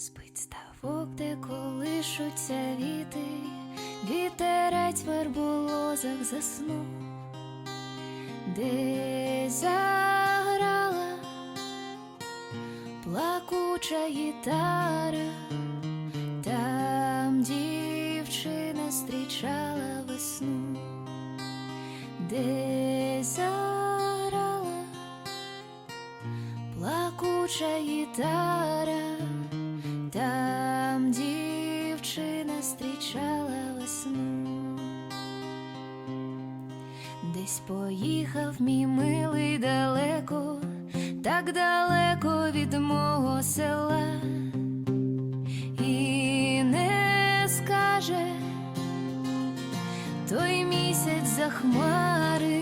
Спить ставок, де колишуться віти, вітерець в верболозах заснув, де заграла плакуча гітара, там дівчина зустрічала весну, де заграла плакуча гітара, зустрічала весну. Десь поїхав мій милий далеко, так далеко від мого села, і не скаже той місяць за хмар.